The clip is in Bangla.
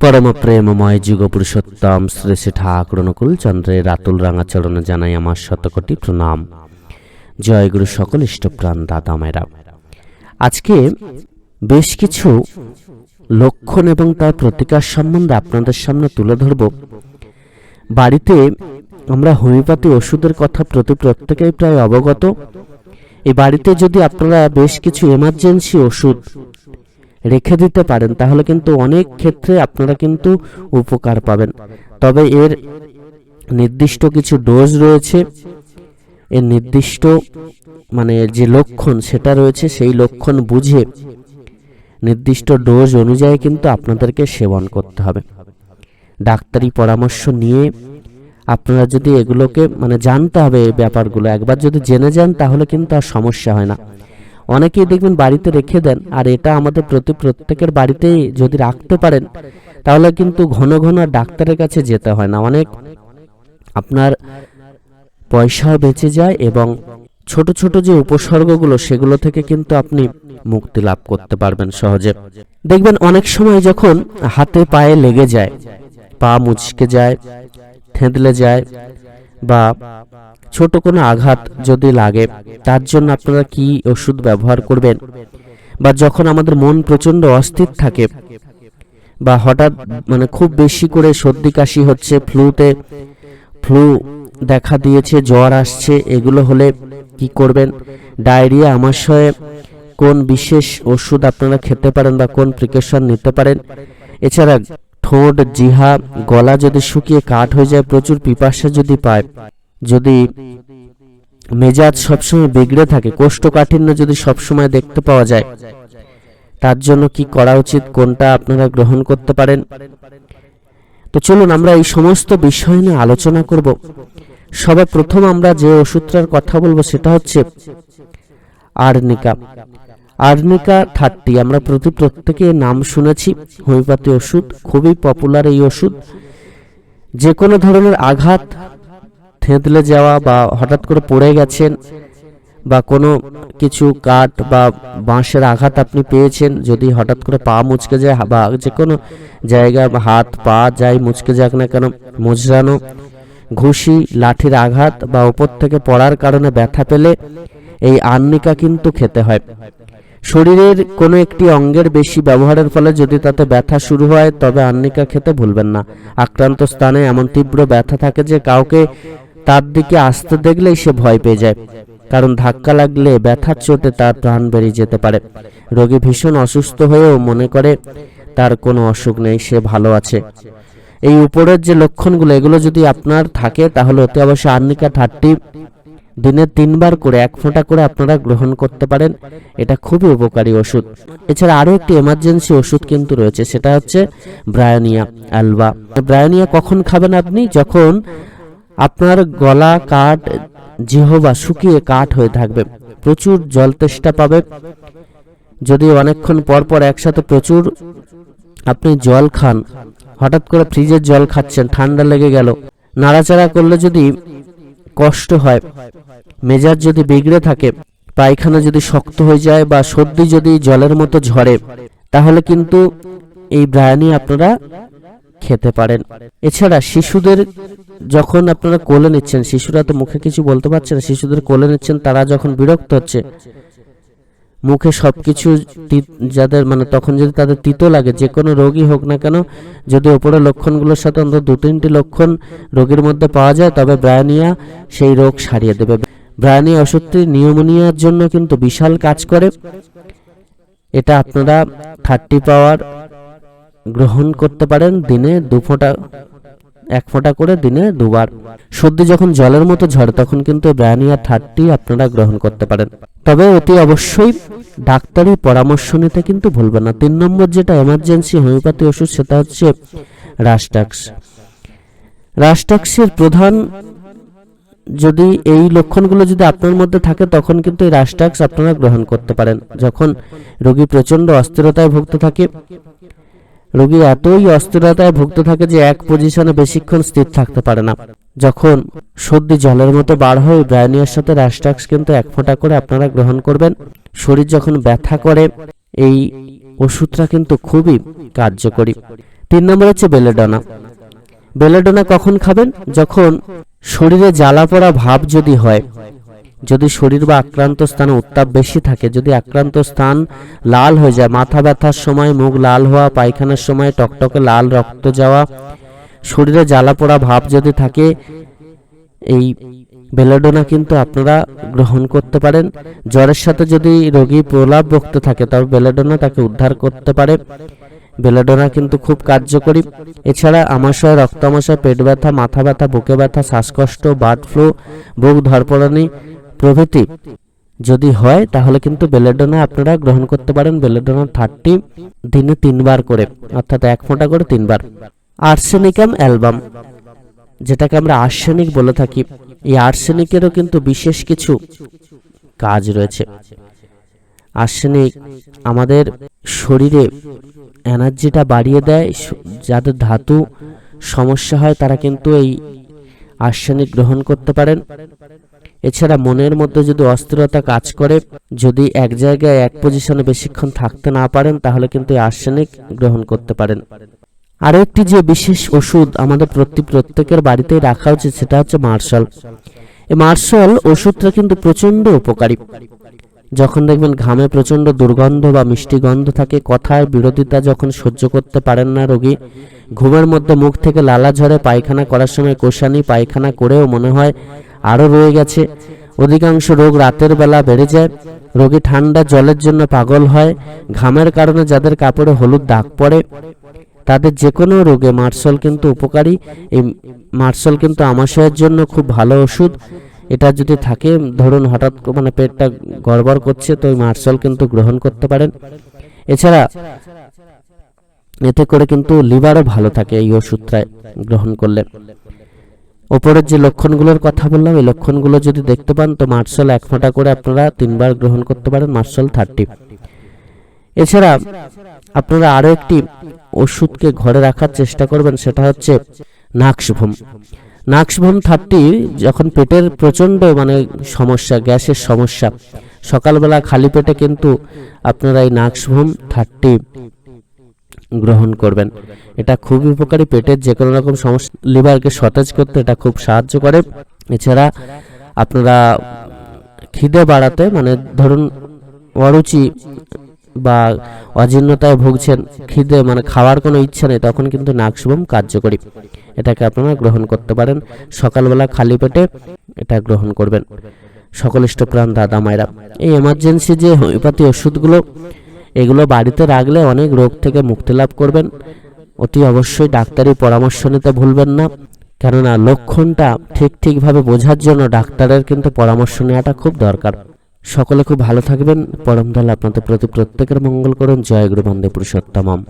পরম প্রেমময় যুগ পুরুষোত্তম শ্রী শ্রী ঠাকুর অনুকূল চন্দ্রের রাতুল রাঙা চরণে জানাই আমার শতকোটি প্রণাম। জয় গুরু সকল ইষ্টপ্রাণ, দাদা মায়েরা। আজকে বেশ কিছু লক্ষণ এবং তার প্রতিকার সম্বন্ধে আপনাদের সামনে তুলে ধরব। বাড়িতে আমরা হোমিওপ্যাথি ওষুধের কথা প্রতি প্রত্যেকেই প্রায় অবগত। এই বাড়িতে যদি আপনারা বেশ কিছু এমার্জেন্সি ওষুধ রেখে দিতে পারেন, তাহলে কিন্তু অনেক ক্ষেত্রে আপনারা কিন্তু উপকার পাবেন। তবে এর নির্দিষ্ট কিছু ডোজ রয়েছে। এর নির্দিষ্ট মানে যে লক্ষণ সেটা রয়েছে, সেই লক্ষণ বুঝে নির্দিষ্ট ডোজ অনুযায়ী কিন্তু আপনাদেরকে সেবন করতে হবে। ডাক্তারি পরামর্শ নিয়ে আপনারা যদি এগুলোকে মানে জানতে হবে এই ব্যাপারগুলো, একবার যদি জেনে যান তাহলে কিন্তু আর সমস্যা হয় না। অনেকেই দেখবেন বাড়িতে রেখে দেন, আর এটা আমাদের প্রতি প্রত্যেকের বাড়িতেই যদি রাখতে পারেন, তাহলে কিন্তু ঘন ঘন ডাক্তারের কাছে যেতে হয় না। অনেক আপনার পয়সাও বেঁচে যায় এবং ছোট ছোট যে উপসর্গগুলো, সেগুলো থেকে কিন্তু আপনি মুক্তি লাভ করতে পারবেন সহজে। দেখবেন অনেক সময় যখন হাতে পায়ে লেগে যায়, পা মুচকে যায়, থেঁতলে যায়, বা ছোট কোনো আঘাত যদি লাগে, তার জন্য আপনারা কি ওষুধ ব্যবহার করবেন? বা যখন আমাদের মন প্রচণ্ড অস্থির থাকে, বা হঠাৎ মানে খুব বেশি করে সর্দি কাশি হচ্ছে, ফ্লুতে ফ্লু দেখা দিয়েছে, জ্বর আসছে, এগুলো হলে কি করবেন? ডায়রিয়া, আমাশয়ে, কোন বিশেষ ওষুধ আপনারা খেতে পারেন বা কোন প্রিকশন নিতে পারেন? এছাড়া ঠোঁট, জিহা, গলা যদি শুকিয়ে কাঠ হয়ে যায়, প্রচুর পিপাসা যদি পায় যদি মেজাজ সবসময় বিগড়ে থাকে, কোষ্ঠকাঠিন্য যদি সবসময় দেখতে পাওয়া যায়, তার জন্য কি করা উচিত? কোনটা আপনারা গ্রহণ করতে পারেন? তো চলুন, আমরা এই সমস্ত বিষয় নিয়ে আলোচনা করব। সবার প্রথম আমরা যে ওষুধটার কথা বলব, সেটা হচ্ছে আর্নিকা। আর্নিকা থার্টি, আমরা প্রতি প্রত্যেকে নাম শুনেছি, হোমিওপ্যাথি ওষুধ, খুবই পপুলার এই ওষুধ। যে কোনো ধরনের আঘাত থেঁতলে যাওয়া বা হঠাৎ করে পড়ে গেছেন বা কোনো কিছু কাঠ বা বাঁশের আঘাত আপনি পেয়েছেন, যদি হঠাৎ করে পা মুচকে যায় বা যে কোনো জায়গায় হাত, পা যাই মুচকে যাক না কেন মুজরানো ঘুষি, লাঠির আঘাত বা উপর থেকে পড়ার কারণে ব্যথা পেলে এই আর্নিকা কিন্তু খেতে হয়। শরীরের কোনো একটি অঙ্গের বেশি ব্যবহারের ফলে যদি তাতে ব্যথা শুরু হয়, তবে আর্নিকা খেতে ভুলবেন না। আক্রান্ত স্থানে এমন তীব্র ব্যথা থাকে যে কাউকে তার দিকে আসতে দেখলেই সে ভয় পেয়ে যায়, কারণ ধাক্কা লাগলে ব্যথার চোটে তার প্রাণ বেরিয়ে যেতে পারে। রোগী ভীষণ অসুস্থ হয়েও মনে করে, তার কোনো অসুখ নেই, সে ভালো আছে। এই উপরের যে লক্ষণগুলো, এগুলো যদি আপনার থাকে, তাহলে অতি অবশ্যই আর্নিকা থার্টি দিনে তিনবার করে, এক ফোঁটা করে আপনারা গ্রহণ করতে পারেন। এটা খুবই উপকারী ওষুধ। এছাড়া আরও একটি এমার্জেন্সি ওষুধ কিন্তু রয়েছে, সেটা হচ্ছে ব্রায়োনিয়া, অ্যালবা। ব্রায়োনিয়া কখন খাবেন আপনি? যখন আপনার গলা, কাঠ, জিহবা শুকিয়ে কাঠ হয়ে থাকবে। প্রচুর জল তেষ্টা পাবে। যদি অনেকক্ষণ পর পর একসাথে প্রচুর আপনি জল খান, হঠাৎ করে ফ্রিজের জল খাচ্ছেন, ঠান্ডা লেগে গেল। নাড়াচাড়া করলে যদি কষ্ট হয়, মেজাজ যদি বিগড়ে থাকে, পায়খানা যদি শক্ত হয়ে যায় বা সর্দি যদি জলের মতো ঝরে, তাহলে কিন্তু এই ব্রায়ানি আপনারা খেতে পারেন। এছাড়া শিশুদের যখন আপনারা কোলে নিচ্ছেন, শিশুরা তো মুখে কিছু বলতে পারছে না, শিশুদের কোলে নিচ্ছেন, তারা যখন বিরক্ত হচ্ছে, মুখে সবকিছু যাদের মানে তখন যদি তাদের তিতো লাগে, যে কোনো রোগী হোক না কেন, যদি ওপরের লক্ষণগুলোর সাথে অন্তত দু তিনটি লক্ষণ রোগীর মধ্যে পাওয়া যায়, তবে ব্রায়ানিয়া সেই রোগ সারিয়ে দেবে। ব্রায়ানিয়া ওষুধটি নিউমোনিয়ার জন্য কিন্তু বিশাল কাজ করে। এটা আপনারা থার্টি পাওয়ার গ্রহণ করতে পারেন দিনে দু ফোঁটা, এক ফোঁটা করে দিনে দুবার। সর্দি যখন জলের মতো ঝরে, তখন কিন্তু ব্রায়ানিয়া থার্টি আপনারা গ্রহণ করতে পারেন। তবে অতি অবশ্যই ডাক্তারি পরামর্শ নিতে কিন্তু ভুলবেন না। তিন নম্বর যেটা এমার্জেন্সি হোমিওপ্যাথি ওষুধ, সেটা হচ্ছে রাস্টাক্স রাস্টাক্সের প্রধান যদি এই লক্ষণগুলো যদি আপনার মধ্যে থাকে, তখন কিন্তু এই রাস্টাক্স আপনারা গ্রহণ করতে পারেন। যখন রোগী প্রচণ্ড অস্থিরতায় ভুগতে থাকে রোগী এতই অস্থিরতায় ভুগতে থাকে যে এক পজিশনে বেশিক্ষণ স্থির থাকতে পারে না। যখন সর্দি জলের মতো বার হয়, ব্রায়নিয়ার সাথে র্যাশটাক্স কিন্তু এক ফোঁটা করে আপনারা গ্রহণ করবেন। শরীর যখন ব্যথা করে, এই ওষুধটা কিন্তু খুবই কার্যকরী। তিন নম্বর হচ্ছে বেলেডোনা বেলেডোনা কখন খাবেন? যখন শরীরে জ্বালা পড়া ভাব যদি হয় যদি শরীর বা আক্রান্ত স্থানে উত্তাপ বেশি থাকে, যদি আক্রান্ত স্থান লাল হয়ে যায়, মাথা ব্যথার সময়, মুখ লাল হওয়া, পায়খানার সময়, টকটকে লাল রক্ত যাওয়া, শরীরে জ্বালা পোড়া ভাব যদি থাকে, এই বেলাডোনা কিন্তু আপনারা গ্রহণ করতে পারেন। জ্বরের সাথে যদি রোগী প্রলাপ বক্ত থাকে, তবে বেলাডোনা তাকে উদ্ধার করতে পারে। বেলাডোনা কিন্তু খুব কার্যকরী। এছাড়া আমাশয়, রক্তামশয়, পেট ব্যথা, মাথা ব্যথা, বুকে ব্যথা, শ্বাসকষ্ট, বার্ড ফ্লু, বুক ধরপড়ানি প্রভৃতি। যদি হয়, তাহলে কিন্তু বেলেডোনা আপনারা গ্রহণ করতে পারেন বেলেডোনা থার্টি দিনে তিনবার করে, অর্থাৎ এক ফোঁটা করে তিনবার। আর্সেনিকাম অ্যালবাম, যেটাকে আমরা আর্সেনিক বলে থাকি। এই আর্সেনিকেরও কিন্তু বিশেষ কিছু কাজ রয়েছে। আর্সেনিক আমাদের শরীরে এনার্জিটা বাড়িয়ে দেয় যাদের ধাতু সমস্যা হয়, তারা কিন্তু এই আর্সেনিক গ্রহণ করতে পারেন। এছাড়া মনের মধ্যে যদি অস্থিরতা কাজ করে, যদি এক জায়গায় এক পজিশনে বেশিক্ষণ থাকতে না পারেন, তাহলে কিন্তু আর্সেনিক গ্রহণ করতে পারেন। আরও একটি যে বিশেষ ওষুধ আমাদের প্রতি প্রত্যেকের বাড়িতেই রাখা উচিত, সেটা হচ্ছে মার্শাল। এই মার্শাল ওষুধটা কিন্তু প্রচণ্ড উপকারী। যখন দেখবেন ঘামে প্রচণ্ড দুর্গন্ধ বা মিষ্টি গন্ধ থাকে, কথার বিরোধিতা যখন সহ্য করতে পারেন না রোগী, ঘুমের মধ্যে মুখ থেকে লালা ঝরে পায়খানা করার সময় কোষানি, পায়খানা করেও মনে হয় আরও রয়ে গেছে। অধিকাংশ রোগ রাতের বেলা বেড়ে যায়। রোগী ঠান্ডা জলের জন্য পাগল হয়। ঘামের কারণে যাদের কাপড়ে হলুদ দাগ পড়ে, তাদের যে কোনো রোগে মার্শাল কিন্তু উপকারী। এই মার্শাল কিন্তু আমাশয়ের জন্য খুব ভালো ওষুধ। এটা যদি থাকে, ধরুন হঠাৎ মানে পেটটা গড়বড় করছে, তো ওই মার্শাল কিন্তু গ্রহণ করতে পারেন। এছাড়া এতে করে কিন্তু লিভারও ভালো থাকে এই ওষুধটায় গ্রহণ করলে। ওপরের যে লক্ষণগুলোর কথা বললাম, এই লক্ষণগুলো যদি দেখতে পান, তো মার্শাল এক ফোঁটা করে আপনারা তিনবার গ্রহণ করতে পারেন মার্শাল থার্টি। এছাড়া আপনারা আরও একটি ওষুধকে ঘরে রাখার চেষ্টা করবেন, সেটা হচ্ছে নাক্সভূম নাক্সভূম থার্টি যখন পেটের প্রচণ্ড মানে সমস্যা, গ্যাসের সমস্যা, সকালবেলা খালি পেটে কিন্তু আপনারা এই নাক্সভূম থার্টি গ্রহণ করবেন। এটা খুবই উপকারী, পেটের যে কোনো রকম সমস্যা, লিভারকে সতেজ করতে এটা খুব সাহায্য করে। এছাড়া আপনারা খিদে বাড়াতে মানে ধরুন অরুচি বা অজীর্ণতায় ভুগছেন, খিদে মানে খাওয়ার কোনো ইচ্ছা নেই, তখন কিন্তু নাকশুভম কার্যকরী। এটাকে আপনারা গ্রহণ করতে পারেন। সকালবেলা খালি পেটে এটা গ্রহণ করবেন। সকল ইষ্টপ্রাণ দাদা মায়েরা, এই এমার্জেন্সি যে হোমিওপ্যাথি ওষুধগুলো, এগুলো বাড়িতে রাখলে অনেক রোগ থেকে মুক্তি লাভ করবেন। অতি অবশ্যই ডাক্তারি পরামর্শ নিতে ভুলবেন না, কেননা লক্ষণটা ঠিক ঠিকভাবে বোঝার জন্য ডাক্তারের কিন্তু পরামর্শ নেওয়াটা খুব দরকার। সকলে খুব ভালো থাকবেন। পরম দল আপনাদের প্রতি প্রত্যেকের মঙ্গল করুন। জয় গুরু বন্দে পুরুষোত্তমম।